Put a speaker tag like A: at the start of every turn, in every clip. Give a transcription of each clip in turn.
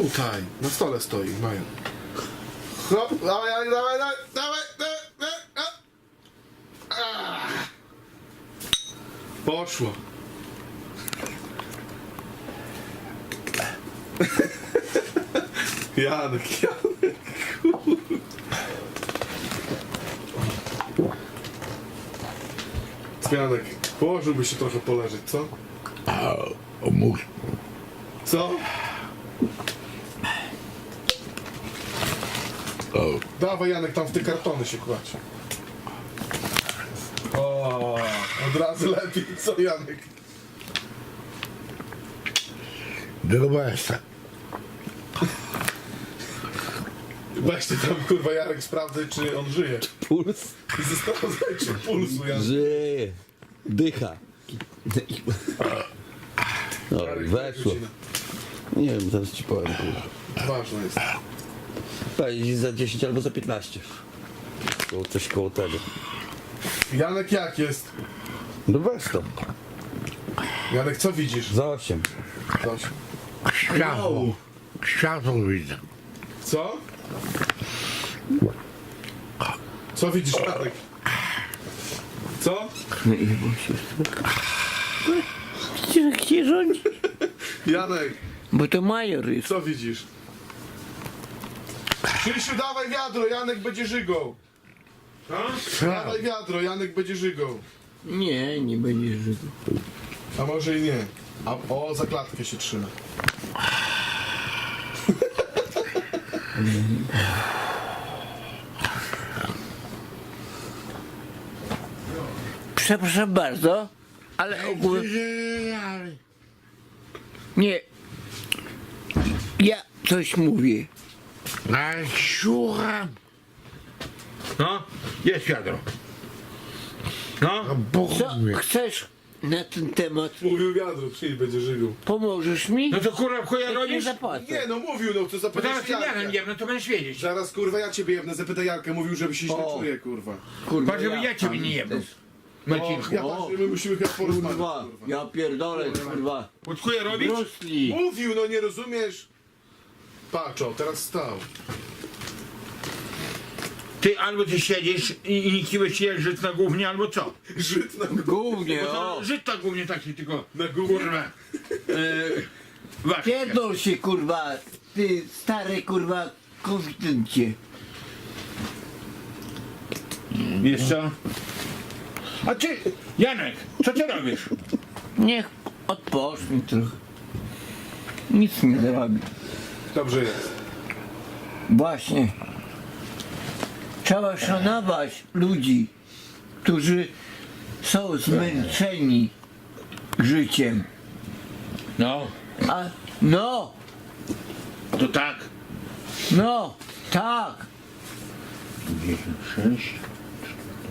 A: Tutaj, na stole stoi, mają. Hop, dawaj, dawaj, dawaj, dawaj, dawaj, dawaj, dawaj, a. Ah. Poszło. Janek, Janek, Janek, położyłby się trochę poleżeć, co?
B: O mój.
A: Co? Dawaj Janek, tam w te kartony się kładź. O, od razu lepiej, co Janek?
B: drobesa.
A: Weź ty tam kurwa Jarek sprawdzaj czy on żyje.
C: Puls?
A: I sprawdzaj czy pulsu Janek.
C: Żyje. Dycha. No,
A: Jarek,
C: weszło.
A: godzina.
C: Nie wiem, zaraz ci powiem. kurwa.
A: Ważne jest.
C: Pewnie za 10 albo za 15. Koło, coś koło tego.
A: Janek jak jest?
C: No weź to.
A: Janek co widzisz?
C: Za 8.
A: Coś.
B: Światło. Światło widzę.
A: Co? Co widzisz Janek? Co?
C: No i bo się...
D: Gdzie rządzi?
A: Janek,
D: Bo to major jest.
A: co widzisz? Krzysiu dawaj wiadro, Janek będzie żygą. Dawaj wiadro, Janek będzie żygą.
D: Nie, nie będzie żył.
A: A może i nie. A, o, za klatkę się trzyma.
D: Przepraszam bardzo, ale ogólnie... Nie. Ja coś mówię.
B: Ale słucham.
E: No, jest wiadro. No,
D: Co chcesz na ten temat?
A: Mówił wiadro, przyjdź, będzie żygą.
D: Pomożesz mi?
E: no to kurwa chuja robisz?
D: zapłacę.
A: Nie no, mówił, no to
E: Bo
A: zapytaj
E: teraz miałem nie no to będziesz wiedzieć.
A: Zaraz kurwa ja ciebie jebnę, zapytaj Jarkę, mówił, żeby się źle
D: O.
A: czuje, kurwa.
D: Kurwa,
E: Patrz, żeby ja ciebie nie jebał. Marcinku.
A: Ja patrzę, my musimy chyba porozmawiać,
D: Kurwa,
A: kurwa.
D: ja pierdolę, kurwa.
E: Od chuja robić?
D: Rosli.
A: Mówił, no nie rozumiesz? Patrz, o, teraz stał.
E: Ty albo ty siedzisz i, i nie kiłeś się żyć na głównie, albo co?
A: Żyd na
D: Głównie,
E: Bo
D: o.
E: to żyć na głównie taki tylko,
A: Na głównie.
E: kurwa. E, właśnie.
D: Pierdol się, kurwa. Ty stary, kurwa, konfidencie.
E: Wiesz co? A ty, Janek, co ty robisz?
D: Niech odpocznie trochę. Nic nie zrobi.
A: Dobrze jest.
D: Właśnie. Trzeba szanować ludzi, którzy są zmęczeni życiem.
E: No,
D: A no,
E: to tak.
D: no, tak.
E: 56.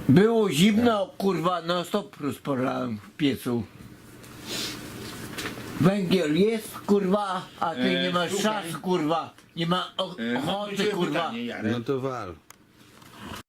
D: Było zimno, kurwa, no stop rozpalałem w piecu. Węgiel jest, kurwa, a ty
E: E,
D: nie masz
E: słuchaj.
D: czasu, kurwa. Nie ma o-
E: E, mam do
D: ochoty,
E: ciebie
D: kurwa.
E: pytanie, Jarek.
C: No to wal.